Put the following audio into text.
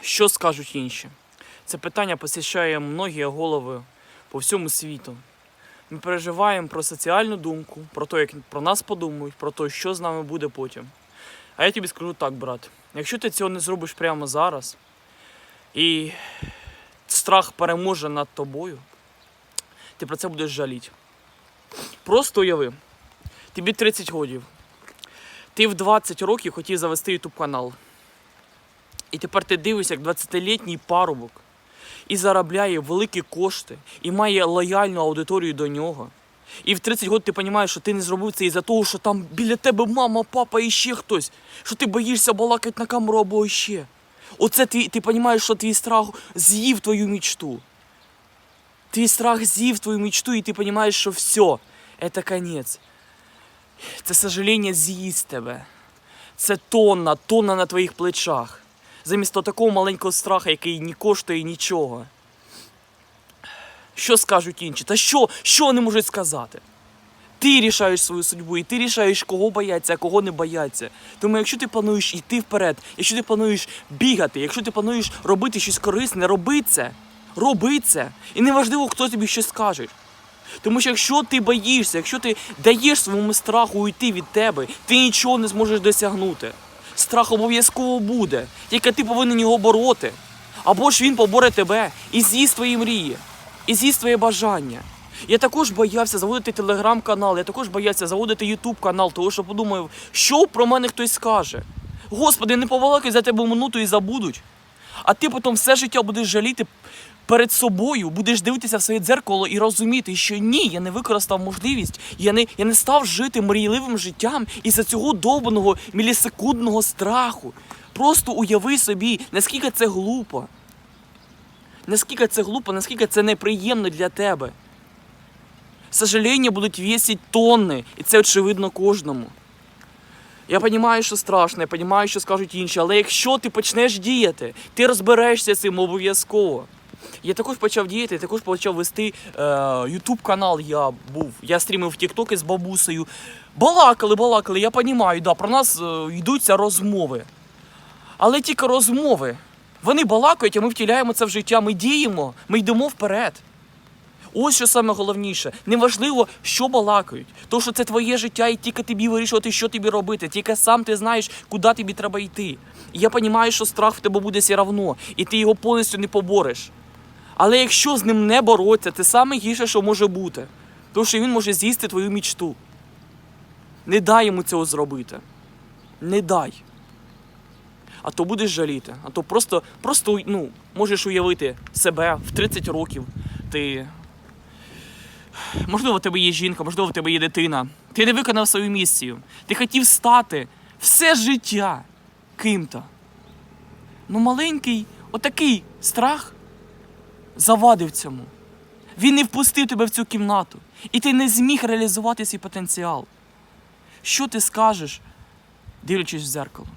Що скажуть інші? Це питання посіщає многі голови по всьому світу. Ми переживаємо про соціальну думку, про те, як про нас подумають, про те, що з нами буде потім. А я тобі скажу так, брат. Якщо ти цього не зробиш прямо зараз, і страх переможе над тобою, ти про це будеш жаліти. Просто уяви, тобі 30 років. Ти в 20 років хотів завести YouTube канал. І тепер ти дивишся, як 20-літній парубок і заробляє великі кошти, і має лояльну аудиторію до нього. І в 30 років ти розумієш, що ти не зробив це із-за того, що там біля тебе мама, папа і ще хтось, що ти боїшся балакати на камеру або ще. Оце ти, ти розумієш, що твій страх з'їв твою мечту. Твій страх з'їв твою мечту, і ти розумієш, що все, це кінець. Це сожаління з'їсть тебе. Це тонна, тонна на твоїх плечах. Замість такого маленького страха, який не коштує нічого. Що скажуть інші? Та що? Що вони можуть сказати? Ти рішаєш свою судьбу, і ти рішаєш, кого бояться, а кого не бояться. Тому якщо ти плануєш йти вперед, якщо ти плануєш бігати, якщо ти плануєш робити щось корисне, роби це. Роби це. І неважливо, хто тобі щось скаже. Тому що якщо ти боїшся, якщо ти даєш своєму страху уйти від тебе, ти нічого не зможеш досягнути. Страх обов'язково буде, тільки ти повинен його бороти. Або ж він поборе тебе і з'їсть твої мрії, і з'їсть твоє бажання. Я також боявся заводити телеграм-канал, я також боявся заводити ютуб канал, тому що подумав, що про мене хтось скаже. Господи, не повалакай за тебе минуту і забудуть. А ти потім все життя будеш жаліти перед собою, будеш дивитися в своє дзеркало і розуміти, що ні, я не використав можливість, я не, я не став жити мрійливим життям із-за цього довбаного мілісекундного страху. Просто уяви собі, наскільки це глупо. Наскільки це глупо, наскільки це неприємно для тебе. Сожаління будуть вісити тонни, і це очевидно кожному. Я розумію, що страшно, я розумію, що скажуть інші, але якщо ти почнеш діяти, ти розберешся з цим обов'язково. Я також почав діяти, я також почав вести е, канал. Я був. Я стрімив TikTok з бабусею. Балакали, балакали, я розумію, да, про нас е, йдуться розмови. Але тільки розмови. Вони балакають, а ми втіляємо це в життя. Ми діємо, ми йдемо вперед. Ось що саме головніше. Неважливо, що балакають. То, що це твоє життя, і тільки тобі вирішувати, що тобі робити. Тільки сам ти знаєш, куди тобі треба йти. І я розумію, що страх в тебе буде все равно, і ти його повністю не побореш. Але якщо з ним не боротися, це саме гірше, що може бути. Тому що він може з'їсти твою мічту. Не дай йому цього зробити. Не дай. А то будеш жаліти. А то просто, просто ну, можеш уявити себе в 30 років. Ти. Можливо, в тебе є жінка, можливо, в тебе є дитина. Ти не виконав свою місію. Ти хотів стати все життя ким-то. Ну, маленький, отакий страх завадив цьому. Він не впустив тебе в цю кімнату. І ти не зміг реалізувати свій потенціал. Що ти скажеш, дивлячись в зеркало?